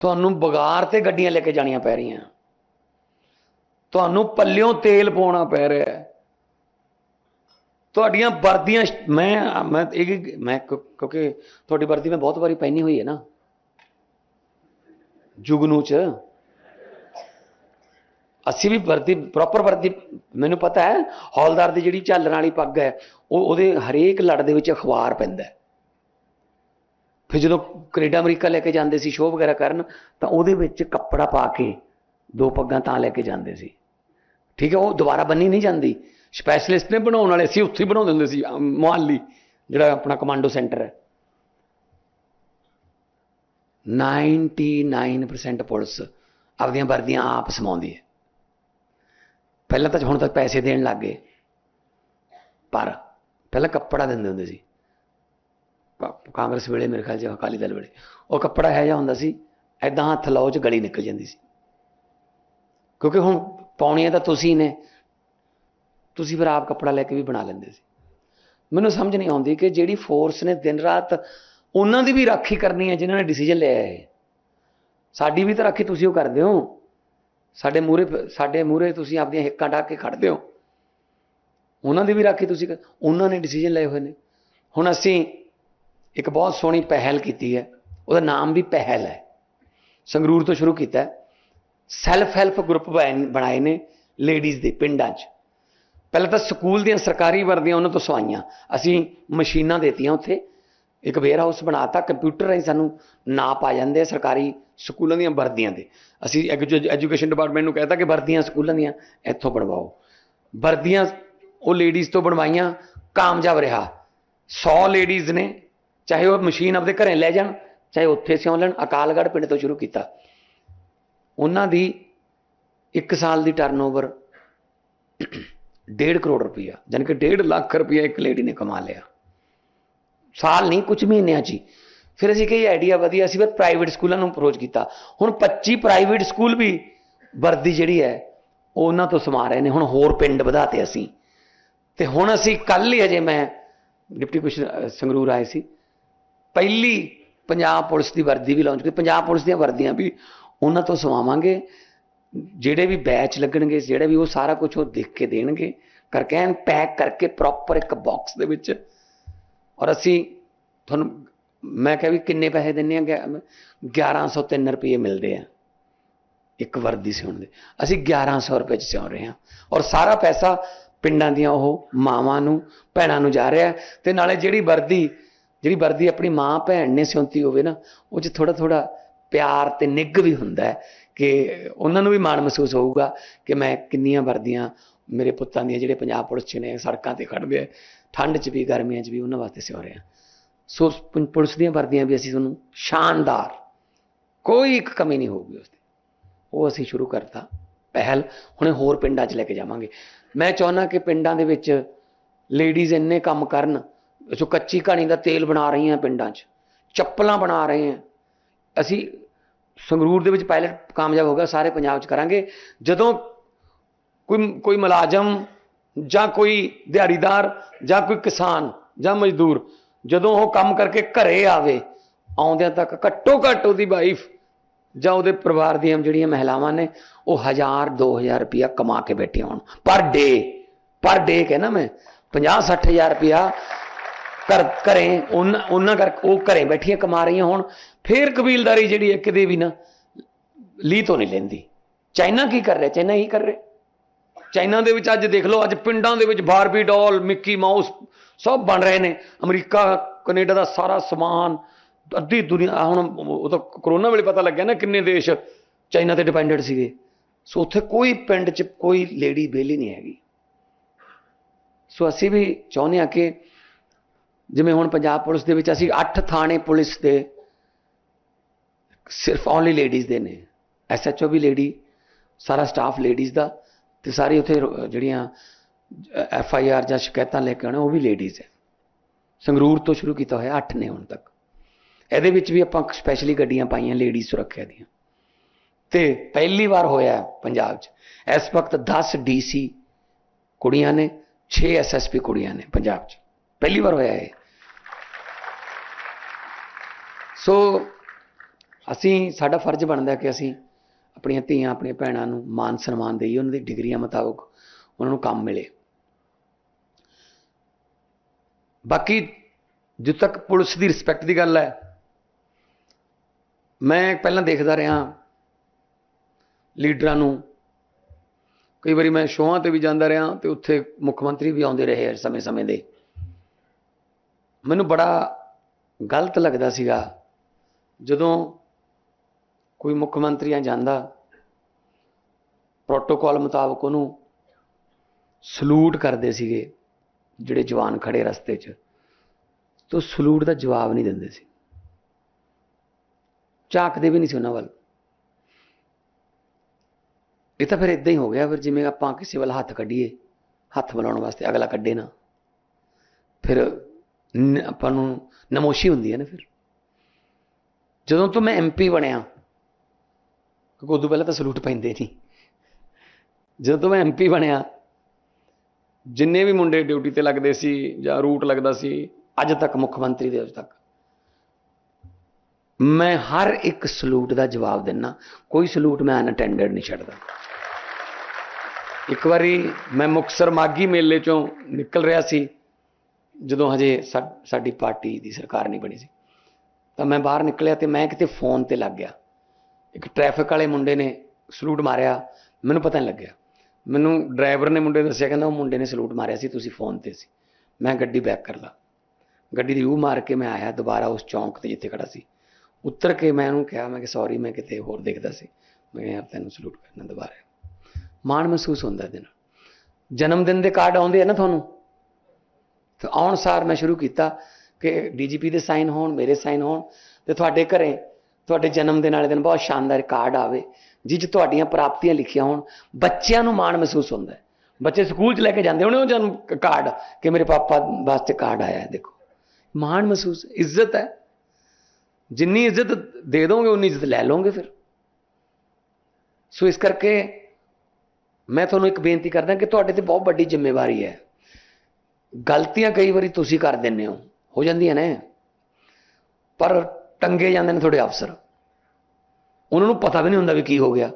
ਤੁਹਾਨੂੰ ਬਗਾਰ ਤੇ ਗੱਡੀਆਂ ਲੈ ਕੇ ਜਾਣੀਆਂ ਪੈ ਰਹੀਆਂ। ਤੁਹਾਨੂੰ ਪੱਲਿਓਂ ਤੇਲ ਪਾਉਣਾ ਪੈ ਰਿਹਾ ਹੈ। ਤੁਹਾਡੀਆਂ ਵਰਦੀਆਂ ਮੈਂ ਮੈਂ ਇਹ ਮੈਂ ਕਿਉਂਕਿ ਤੁਹਾਡੀ ਵਰਦੀ ਮੈਂ ਬਹੁਤ ਵਾਰੀ ਪਹਿਨੀ ਹੋਈ ਹੈ ਨਾ। ਜੁਗਨੂ ਚ। ਅਸੀਂ ਵੀ ਵਰਦੀ ਪ੍ਰੋਪਰ ਵਰਦੀ, ਮੈਨੂੰ ਪਤਾ ਹੈ, ਹੌਲਦਾਰ ਦੀ ਜਿਹੜੀ ਝਾਲਣ ਵਾਲੀ ਪੱਗ ਹੈ, ਉਹ ਉਹਦੇ ਹਰੇਕ ਲੜ ਦੇ ਵਿੱਚ ਅਖਬਾਰ ਪੈਂਦਾ ਹੈ। ਫਿਰ ਜਦੋਂ ਕੈਨੇਡਾ ਅਮਰੀਕਾ ਲੈ ਕੇ ਜਾਂਦੇ ਸੀ ਸ਼ੋਅ ਵਗੈਰਾ ਕਰਨ ਤਾਂ ਉਹਦੇ ਵਿੱਚ ਕੱਪੜਾ ਪਾ ਕੇ ਦੋ ਪੱਗਾਂ ਤਾਂ ਲੈ ਕੇ ਜਾਂਦੇ ਸੀ। ਠੀਕ ਹੈ ਉਹ ਦੁਬਾਰਾ ਬੰਨੀ ਨਹੀਂ ਜਾਂਦੀ। ਸਪੈਸ਼ਲਿਸਟ ਨੇ ਬਣਾਉਣ ਵਾਲੇ ਸੀ ਉੱਥੇ ਹੀ ਬਣਾਉਂਦੇ ਹੁੰਦੇ ਸੀ ਅਮ, ਜਿਹੜਾ ਆਪਣਾ ਕਮਾਂਡੋ ਸੈਂਟਰ ਹੈ। 99% ਪੁਲਿਸ ਆਪਦੀਆਂ ਵਰਦੀਆਂ ਆਪ ਸਮਾਉਂਦੀ ਹੈ। ਪਹਿਲਾਂ ਤਾਂ ਹੁਣ ਤੱਕ ਪੈਸੇ ਦੇਣ ਲੱਗ ਗਏ। ਪਰ ਪਹਿਲਾਂ ਕੱਪੜਾ ਦਿੰਦੇ ਹੁੰਦੇ ਸੀ। ਕਾਂਗਰਸ ਵੇਲੇ ਮੇਰੇ ਖਿਆਲ 'ਚ ਅਕਾਲੀ ਦਲ ਵੇਲੇ। ਉਹ ਕੱਪੜਾ ਹੈ ਜਿਹਾ ਹੁੰਦਾ ਸੀ ਐਦਾਂ ਹੱਥ ਲਾਓ ਚ ਗਲੀ ਨਿਕਲ ਜਾਂਦੀ ਸੀ। ਕਿਉਂਕਿ ਹੁਣ ਪਾਉਣੀਆਂ ਤਾਂ ਤੁਸੀਂ ਨੇ, ਤੁਸੀਂ ਫਿਰ ਆਪ ਕੱਪੜਾ ਲੈ ਕੇ ਵੀ ਬਣਾ ਲੈਂਦੇ ਸੀ। ਮੈਨੂੰ ਸਮਝ ਨਹੀਂ ਆਉਂਦੀ ਕਿ ਜਿਹੜੀ ਫੋਰਸ ਨੇ ਦਿਨ ਰਾਤ ਉਹਨਾਂ ਦੀ ਵੀ ਰਾਖੀ ਕਰਨੀ ਹੈ, ਜਿਨ੍ਹਾਂ ਨੇ ਡਿਸੀਜਨ ਲਿਆ ਹੈ। ਸਾਡੀ ਵੀ ਤਾਂ ਰਾਖੀ ਤੁਸੀਂ ਉਹ ਕਰਦੇ ਹੋ। ਸਾਡੇ ਮੂਰੇ ਸਾਡੇ ਮੂਰੇ ਤੁਸੀਂ ਆਪਦੀਆਂ ਹਿੱਕਾਂ ਢੱਕ ਕੇ ਖੜਦੇ ਹੋ। ਉਹਨਾਂ ਦੀ ਵੀ ਰਾਖੀ ਤੁਸੀਂ ਉਹਨਾਂ ਨੇ ਡਿਸੀਜਨ ਲਏ ਹੋਏ ਨੇ। ਹੁਣ ਅਸੀਂ ਇੱਕ ਬਹੁਤ ਸੋਹਣੀ ਪਹਿਲ ਕੀਤੀ ਹੈ। ਉਹਦਾ ਨਾਮ ਵੀ ਪਹਿਲ ਹੈ। ਸੰਗਰੂਰ ਤੋਂ ਸ਼ੁਰੂ ਕੀਤਾ ਸੈਲਫ ਹੈਲਪ ਗਰੁੱਪ ਬਣਾਏ ਨੇ ਲੇਡੀਜ਼ ਦੇ ਪਿੰਡਾਂ 'ਚ। ਪਹਿਲਾਂ ਤਾਂ ਸਕੂਲ ਦੀਆਂ ਸਰਕਾਰੀ ਵਰਦੀਆਂ ਉਹਨਾਂ ਤੋਂ ਸਵਾਈਆਂ। ਅਸੀਂ ਮਸ਼ੀਨਾਂ ਦੇਤੀਆਂ ਉੱਥੇ। ਇੱਕ ਵੇਅਰ ਹਾਊਸ ਬਣਾਤਾ। ਕੰਪਿਊਟਰ ਰਾਹੀਂ ਸਾਨੂੰ ਨਾਪ ਆ ਜਾਂਦੇ ਆ ਸਰਕਾਰੀ ਸਕੂਲਾਂ ਦੀਆਂ ਵਰਦੀਆਂ ਦੇ। ਅਸੀਂ ਐਜੂਕੇਸ਼ਨ ਡਿਪਾਰਟਮੈਂਟ ਨੂੰ ਕਹਿਤਾ ਕਿ ਵਰਦੀਆਂ ਸਕੂਲਾਂ ਦੀਆਂ ਇੱਥੋਂ ਬਣਵਾਓ। ਵਰਦੀਆਂ ਉਹ ਲੇਡੀਜ਼ ਤੋਂ ਬਣਵਾਈਆਂ। ਕਾਮਯਾਬ ਰਿਹਾ। 100 ਲੇਡੀਜ਼ ਨੇ ਚਾਹੇ ਉਹ ਮਸ਼ੀਨ ਆਪਦੇ ਘਰੇ ਲੈ ਜਾਣ, ਚਾਹੇ ਉੱਥੇ ਸਿਉਂ ਲੈਣ, ਅਕਾਲਗੜ੍ਹ ਪਿੰਡ ਤੋਂ ਸ਼ੁਰੂ ਕੀਤਾ। ਉਹਨਾਂ ਦੀ 1 ਸਾਲ ਦੀ ਟਰਨਓਵਰ 1.5 ਕਰੋੜ ਰੁਪਈਆ, ਜਾਣੀ ਕਿ 1.5 ਲੱਖ ਰੁਪਈਆ ਇੱਕ ਲੇਡੀ ਨੇ ਕਮਾ ਲਿਆ। ਸਾਲ ਨਹੀਂ ਕੁਝ ਮਹੀਨਿਆਂ 'ਚ ਹੀ। ਫਿਰ ਅਸੀਂ ਕਹੀ ਆਈਡੀਆ ਵਧੀਆ, ਅਸੀਂ ਫਿਰ ਪ੍ਰਾਈਵੇਟ ਸਕੂਲਾਂ ਨੂੰ ਅਪਰੋਚ ਕੀਤਾ। ਹੁਣ 25 ਪ੍ਰਾਈਵੇਟ ਸਕੂਲ ਵੀ ਵਰਦੀ ਜਿਹੜੀ ਹੈ, ਉਹ ਉਹਨਾਂ ਤੋਂ ਸਮਾ ਰਹੇ ਨੇ। ਹੁਣ ਹੋਰ ਪਿੰਡ ਵਧਾਤੇ ਅਸੀਂ। ਤੇ ਹੁਣ ਅਸੀਂ ਕੱਲ ਹੀ ਅਜੇ ਮੈਂ ਡਿਪਟੀ ਕਮਿਸ਼ਨਰ ਸੰਗਰੂਰ ਆਏ ਸੀ। ਪਹਿਲੀ ਪੰਜਾਬ ਪੁਲਿਸ ਦੀ ਵਰਦੀ ਵੀ ਲਾਂਚ ਕੀਤੀ। ਪੰਜਾਬ ਪੁਲਿਸ ਦੀਆਂ ਵਰਦੀਆਂ ਵੀ ਉਹਨਾਂ ਤੋਂ ਸਵਾਵਾਂਗੇ। ਜਿਹੜੇ ਵੀ ਬੈਚ ਲੱਗਣਗੇ, ਜਿਹੜੇ ਵੀ ਉਹ ਸਾਰਾ ਕੁਝ ਉਹ ਦੇਖ ਕੇ ਦੇਣਗੇ। ਕਰਕੇ ਐਨ ਪੈਕ ਕਰਕੇ ਪ੍ਰੋਪਰ ਇੱਕ ਬਾਕਸ ਦੇ ਵਿੱਚ। ਔਰ ਅਸੀਂ ਤੁਹਾਨੂੰ, ਮੈਂ ਕਿਹਾ ਵੀ ਕਿੰਨੇ ਪੈਸੇ ਦਿੰਨੇ ਆ? 1103 ਰੁਪਏ ਮਿਲਦੇ ਆ ਇੱਕ ਵਰਦੀ ਸਿਉਣ ਦੇ। ਅਸੀਂ 1100 ਰੁਪਏ ਚ ਸਿਉਂ ਰਹੇ ਹਾਂ। ਔਰ ਸਾਰਾ ਪੈਸਾ ਪਿੰਡਾਂ ਦੀਆਂ ਉਹ ਮਾਵਾਂ ਨੂੰ, ਭੈਣਾਂ ਨੂੰ ਜਾ ਰਿਹਾ ਹੈ। ਤੇ ਨਾਲੇ ਜਿਹੜੀ ਵਰਦੀ ਜਿਹੜੀ ਵਰਦੀ ਆਪਣੀ ਮਾਂ ਭੈਣ ਨੇ ਸਿਉਂਤੀ ਹੋਵੇ ਨਾ, ਉਹ 'ਚ ਥੋੜਾ ਥੋੜਾ ਪਿਆਰ ਤੇ ਨਿੱਘ ਵੀ ਹੁੰਦਾ ਹੈ ਕਿ ਉਹਨਾਂ ਨੂੰ ਵੀ ਮਾਣ ਮਹਿਸੂਸ ਹੋਊਗਾ ਕਿ ਮੈਂ ਕਿੰਨੀਆਂ ਵਰਦੀਆਂ ਮੇਰੇ ਪੁੱਤਾਂ ਦੀਆਂ ਜਿਹੜੇ ਪੰਜਾਬ ਪੁਲਿਸ 'ਚ ਨੇ, ਸੜਕਾਂ ਤੇ ਖੜਦੇ ਆ ਠੰਡ 'ਚ ਵੀ, ਗਰਮੀਆਂ 'ਚ ਵੀ ਉਹਨਾਂ ਵਾਸਤੇ ਸਿਉ ਰਹੇ ਹਾਂ। ਸੋ ਪੁਲਿਸ ਦੀਆਂ ਵਰਦੀਆਂ ਵੀ ਅਸੀਂ ਤੁਹਾਨੂੰ ਸ਼ਾਨਦਾਰ, ਕੋਈ ਇੱਕ ਕਮੀ ਨਹੀਂ ਹੋਊਗੀ ਉਸ ਦੀ ਉਹ ਅਸੀਂ ਸ਼ੁਰੂ ਕਰਤਾ ਪਹਿਲ, ਹੁਣੇ ਹੋਰ ਪਿੰਡਾਂ 'ਚ ਲੈ ਕੇ ਜਾਵਾਂਗੇ। ਮੈਂ ਚਾਹੁੰਦਾ ਕਿ ਪਿੰਡਾਂ ਦੇ ਵਿੱਚ ਲੇਡੀਜ਼ ਇੰਨੇ ਕੰਮ ਕਰਨ ਜੋ ਕੱਚੀ ਕਹਾਣੀ ਦਾ ਤੇਲ ਬਣਾ ਰਹੀਆਂ ਪਿੰਡਾਂ 'ਚ, ਚੱਪਲਾਂ ਬਣਾ ਰਹੇ ਆ ਅਸੀਂ ਸੰਗਰੂਰ ਦੇ ਵਿੱਚ ਪਾਇਲਟ ਕਾਮਯਾਬ ਹੋ ਗਿਆ, ਸਾਰੇ ਪੰਜਾਬ 'ਚ ਕਰਾਂਗੇ। ਜਦੋਂ ਕੋਈ ਕੋਈ ਮੁਲਾਜ਼ਮ ਜਾਂ ਕੋਈ ਦਿਹਾੜੀਦਾਰ ਜਾਂ ਕੋਈ ਕਿਸਾਨ ਜਾਂ ਮਜ਼ਦੂਰ ਜਦੋਂ ਉਹ ਕੰਮ ਕਰਕੇ ਘਰੇ ਆਵੇ, ਆਉਂਦਿਆਂ ਤੱਕ ਘੱਟੋ ਘੱਟ ਉਹਦੀ ਵਾਈਫ ਜਾਂ ਉਹਦੇ ਪਰਿਵਾਰ ਦੀਆਂ ਜਿਹੜੀਆਂ ਮਹਿਲਾਵਾਂ ਨੇ, ਉਹ 1000 2000 ਰੁਪਇਆ ਕਮਾ ਕੇ ਬੈਠੇ ਹੋਣ। ਪਰ ਡੇ ਪਰ ਡੇ ਕਹਿੰਦਾ ਮੈਂ 50 60000 ਰੁਪਇਆ ਘਰ ਘਰੇ, ਉਹਨਾਂ ਉਹਨਾਂ ਕਰ ਉਹ ਘਰੇ ਬੈਠੀਆਂ ਕਮਾ ਰਹੀਆਂ ਹੋਣ, ਫੇਰ ਕਬੀਲਦਾਰੀ ਜਿਹੜੀ ਹੈ ਕਿਤੇ ਵੀ ਨਾ, ਲੀ ਤੋਂ ਨਹੀਂ ਲੈਂਦੀ। ਚਾਈਨਾ ਕੀ ਕਰ ਰਿਹਾ? ਚਾਈਨਾ ਹੀ ਕਰ ਰਿਹਾ। ਚਾਈਨਾ ਦੇ ਵਿੱਚ ਅੱਜ ਦੇਖ ਲਓ, ਅੱਜ ਪਿੰਡਾਂ ਦੇ ਵਿੱਚ ਬਾਰਬੀ ਡਾਲ, ਮਿੱਕੀ ਮਾਊਸ, ਸਭ ਬਣ ਰਹੇ ਨੇ। ਅਮਰੀਕਾ, ਕੈਨੇਡਾ ਦਾ ਸਾਰਾ ਸਮਾਨ, ਅੱਧੀ ਦੁਨੀਆ ਹੁਣ ਉਹ ਤਾਂ ਕਰੋਨਾ ਵੇਲੇ ਪਤਾ ਲੱਗਿਆ ਨਾ ਕਿੰਨੇ ਦੇਸ਼ ਚਾਈਨਾ ਤੇ ਡਿਪੈਂਡੈਂਟ ਸੀਗੇ। ਸੋ ਉੱਥੇ ਕੋਈ ਪਿੰਡ 'ਚ ਕੋਈ ਲੇਡੀ ਵਿਹਲੀ ਨਹੀਂ ਹੈਗੀ। ਸੋ ਅਸੀਂ ਵੀ ਚਾਹੁੰਦੇ ਹਾਂ ਕਿ ਜਿਵੇਂ ਹੁਣ ਪੰਜਾਬ ਪੁਲਿਸ ਦੇ ਵਿੱਚ ਅਸੀਂ 8 ਥਾਣੇ ਪੁਲਿਸ ਦੇ ਸਿਰਫ ਓਨਲੀ ਲੇਡੀਜ਼ ਦੇ ਨੇ। ਐਸਐਚਓ ਵੀ ਲੇਡੀ ਸਾਰਾ ਸਟਾਫ ਲੇਡੀਜ਼ ਦਾ ਤੇ ਸਾਰੀ ਉੱਥੇ ਜਿਹੜੀਆਂ ਐਫ ਆਈ ਆਰ ਜਾਂ ਸ਼ਿਕਾਇਤਾਂ ਲੈ ਕੇ ਆਉਣੇ, ਉਹ ਵੀ ਲੇਡੀਜ਼ ਹੈ। ਸੰਗਰੂਰ ਤੋਂ ਸ਼ੁਰੂ ਕੀਤਾ ਹੋਇਆ 8 ਨੇ ਹੁਣ ਤੱਕ। ਇਹਦੇ ਵਿੱਚ ਵੀ ਆਪਾਂ ਸਪੈਸ਼ਲੀ ਗੱਡੀਆਂ ਪਾਈਆਂ ਲੇਡੀ ਸੁਰੱਖਿਆ ਦੀਆਂ। ਤੇ ਪਹਿਲੀ ਵਾਰ ਹੋਇਆ ਪੰਜਾਬ 'ਚ। ਇਸ ਵਕਤ 10 ਡੀਸੀ ਕੁੜੀਆਂ ਨੇ 6 ਐਸਐਸਪੀ ਕੁੜੀਆਂ ਨੇ ਪੰਜਾਬ 'ਚ। ਪਹਿਲੀ ਵਾਰ ਹੋਇਆ ਇਹ। ਸੋ ਅਸੀਂ, ਸਾਡਾ ਫਰਜ਼ ਬਣਦਾ ਕਿ ਅਸੀਂ ਆਪਣੀਆਂ ਧੀਆਂ, ਆਪਣੀਆਂ ਭੈਣਾਂ ਨੂੰ ਮਾਨ ਸਨਮਾਨ ਦੇਈਏ, ਉਹਨਾਂ ਦੀ ਡਿਗਰੀਆਂ ਮੁਤਾਬਕ ਉਹਨਾਂ ਨੂੰ ਕੰਮ ਮਿਲੇ। ਬਾਕੀ ਜਿੱਥੇ ਤੱਕ ਪੁਲਿਸ ਦੀ ਰਿਸਪੈਕਟ ਦੀ ਗੱਲ ਹੈ, ਮੈਂ ਪਹਿਲਾਂ ਦੇਖਦਾ ਰਿਹਾ ਲੀਡਰਾਂ ਨੂੰ। ਕਈ ਵਾਰੀ ਮੈਂ ਸ਼ੋਆਂ ਤੇ ਵੀ ਜਾਂਦਾ ਰਿਹਾ ਤੇ ਉੱਥੇ ਮੁੱਖ ਮੰਤਰੀ ਵੀ ਆਉਂਦੇ ਰਹੇ ਸਮੇਂ-ਸਮੇਂ ਦੇ। ਮੈਨੂੰ ਬੜਾ ਗਲਤ ਲੱਗਦਾ ਸੀਗਾ ਜਦੋਂ ਕੋਈ ਮੁੱਖ ਮੰਤਰੀ ਆ ਜਾਂਦਾ ਪ੍ਰੋਟੋਕਾਲ ਮੁਤਾਬਕ ਉਹਨੂੰ ਸਲੂਟ ਕਰਦੇ ਸੀਗੇ, ਜਿਹੜੇ ਜਵਾਨ ਖੜੇ ਰਸਤੇ 'ਚ, ਤੋ ਸਲੂਟ ਦਾ ਜਵਾਬ ਨਹੀਂ ਦਿੰਦੇ ਸੀ। ਝਾਕਦੇ ਵੀ ਨਹੀਂ ਸੀ ਉਹਨਾਂ ਵੱਲ। ਇਹ ਤਾਂ ਫਿਰ ਇਦਾਂ ਹੀ ਹੋ ਗਿਆ ਫਿਰ, ਜਿਵੇਂ ਆਪਾਂ ਕਿਸੇ ਵੱਲ ਹੱਥ ਕੱਢੀਏ, ਹੱਥ ਮਿਲਾਉਣ ਵਾਸਤੇ ਅਗਲਾ ਕੱਢੇ ਨਾ। ਫਿਰ ਆਪਾਂ ਨੂੰ ਨਮੋਸ਼ੀ ਹੁੰਦੀ ਹੈ ਨਾ ਫਿਰ। ਜਦੋਂ ਤੋਂ ਮੈਂ ਐਮਪੀ ਬਣਿਆ, ਕਿਉਂਕਿ ਉਦੋਂ ਪਹਿਲਾਂ ਤਾਂ ਸਲੂਟ ਪੈਂਦੇ ਨਹੀਂ ਜਦੋਂ ਤੋਂ ਮੈਂ ਐਮਪੀ ਬਣਿਆ, ਜਿੰਨੇ ਵੀ ਮੁੰਡੇ ਡਿਊਟੀ ਤੇ ਲੱਗਦੇ ਸੀ ਜਾਂ ਰੂਟ ਲੱਗਦਾ ਸੀ, ਅੱਜ ਤੱਕ ਮੁੱਖ ਮੰਤਰੀ ਦੇ ਅੱਜ ਤੱਕ। ਮੈਂ ਹਰ ਇੱਕ ਸਲੂਟ ਦਾ ਜਵਾਬ ਦਿੰਨਾ। ਕੋਈ ਸਲੂਟ ਮੈਂ ਅਨਅਟੈਂਡਡ ਨਹੀਂ ਛੱਡਦਾ। ਇੱਕ ਵਾਰੀ ਮੈਂ ਮੁਕਸਰ ਮਾਗੀ ਮੇਲੇ ਚੋਂ ਨਿਕਲ ਰਿਹਾ ਸੀ, ਜਦੋਂ ਹਜੇ ਸਾ- ਸਾਡੀ ਪਾਰਟੀ ਦੀ ਸਰਕਾਰ ਨਹੀਂ ਬਣੀ ਸੀ। ਤਾਂ ਮੈਂ ਬਾਹਰ ਨਿਕਲਿਆ ਤੇ ਮੈਂ ਕਿਤੇ ਫੋਨ ਤੇ ਲੱਗ ਗਿਆ। ਇੱਕ ਟ੍ਰੈਫਿਕ ਵਾਲੇ ਮੁੰਡੇ ਨੇ ਸਲੂਟ ਮਾਰਿਆ। ਮੈਨੂੰ ਪਤਾ ਨਹੀਂ ਲੱਗਿਆ। ਮੈਨੂੰ ਡਰਾਈਵਰ ਨੇ ਮੁੰਡੇ ਦੱਸਿਆ, ਕਹਿੰਦਾ ਉਹ ਮੁੰਡੇ ਨੇ ਸਲੂਟ ਮਾਰਿਆ ਸੀ, ਤੁਸੀਂ ਫੋਨ ਤੇ ਸੀ। ਮੈਂ ਗੱਡੀ ਬੈਕ ਕਰ ਲਾ। ਗੱਡੀ ਦੀ ਯੂ ਮਾਰ ਕੇ ਮੈਂ ਆਇਆ ਦੁਬਾਰਾ ਉਸ ਚੌਂਕ ਤੇ ਜਿੱਥੇ ਖੜਾ ਸੀ। ਉੱਤਰ ਕੇ ਮੈਂ ਉਹਨੂੰ ਕਿਹਾ, ਮੈਂ ਕਿ ਸੌਰੀ ਮੈਂ ਕਿਤੇ ਹੋਰ ਦੇਖਦਾ ਸੀ। ਮੈਂ ਕਿਹਾ, ਯਾਰ, ਤੈਨੂੰ ਸਲੂਟ ਕਰਨਾ ਦੁਬਾਰਾ ਮਾਣ ਮਹਿਸੂਸ ਹੁੰਦਾ ਇਹਦੇ ਨਾਲ। ਜਨਮ ਦਿਨ ਦੇ ਕਾਰਡ ਆਉਂਦੇ ਆ ਨਾ ਤੁਹਾਨੂੰ? ਤੇ ਆਉਣ ਸਾਰ ਮੈਂ ਸ਼ੁਰੂ ਕੀਤਾ। ਕਿ ਡੀਜੀਪੀ ਦੇ ਸਾਈਨ ਹੋਣ, ਮੇਰੇ ਸਾਈਨ ਹੋਣ ਤੇ ਤੁਹਾਡੇ ਘਰੇ, ਤੁਹਾਡੇ ਜਨਮ ਦਿਨ ਵਾਲੇ ਦਿਨ ਬਹੁਤ ਸ਼ਾਨਦਾਰ ਕਾਰਡ ਆਵੇ ਜਿਹ 'ਚ ਤੁਹਾਡੀਆਂ ਪ੍ਰਾਪਤੀਆਂ ਲਿਖੀਆਂ ਹੋਣ, ਬੱਚਿਆਂ ਨੂੰ ਮਾਣ ਮਹਿਸੂਸ ਹੁੰਦਾ ਹੈ। ਬੱਚੇ ਸਕੂਲ 'ਚ ਲੈ ਕੇ ਜਾਂਦੇ ਹੋਣੇ ਉਹ ਜਨਮ ਕਾਰਡ, ਕਿ ਮੇਰੇ ਪਾਪਾ ਵਾਸਤੇ ਕਾਰਡ ਆਇਆ ਹੈ, ਦੇਖੋ। ਮਾਣ ਮਹਿਸੂਸ, ਇੱਜ਼ਤ ਹੈ। ਜਿੰਨੀ ਇੱਜ਼ਤ ਦੇ ਦੋਗੇ, ਉਨੀ ਇੱਜ਼ਤ ਲੈ ਲਓਗੇ ਫਿਰ। ਸੋ ਇਸ ਕਰਕੇ ਮੈਂ ਤੁਹਾਨੂੰ ਇੱਕ ਬੇਨਤੀ ਕਰਦਾ ਕਿ ਤੁਹਾਡੇ ਤੇ ਬਹੁਤ ਵੱਡੀ ਜ਼ਿੰਮੇਵਾਰੀ ਹੈ। ਗਲਤੀਆਂ ਕਈ ਵਾਰੀ ਤੁਸੀਂ ਕਰ ਦਿੰਦੇ ਹੋ। ਹੋ ਜਾਂਦੀਆਂ ਨੇ। ਪਰ ਟੰਗੇ ਜਾਂਦੇ ਨੇ ਤੁਹਾਡੇ ਅਫਸਰ। ਉਹਨਾਂ ਨੂੰ ਪਤਾ ਵੀ ਨਹੀਂ ਹੁੰਦਾ ਵੀ ਕੀ ਹੋ ਗਿਆ।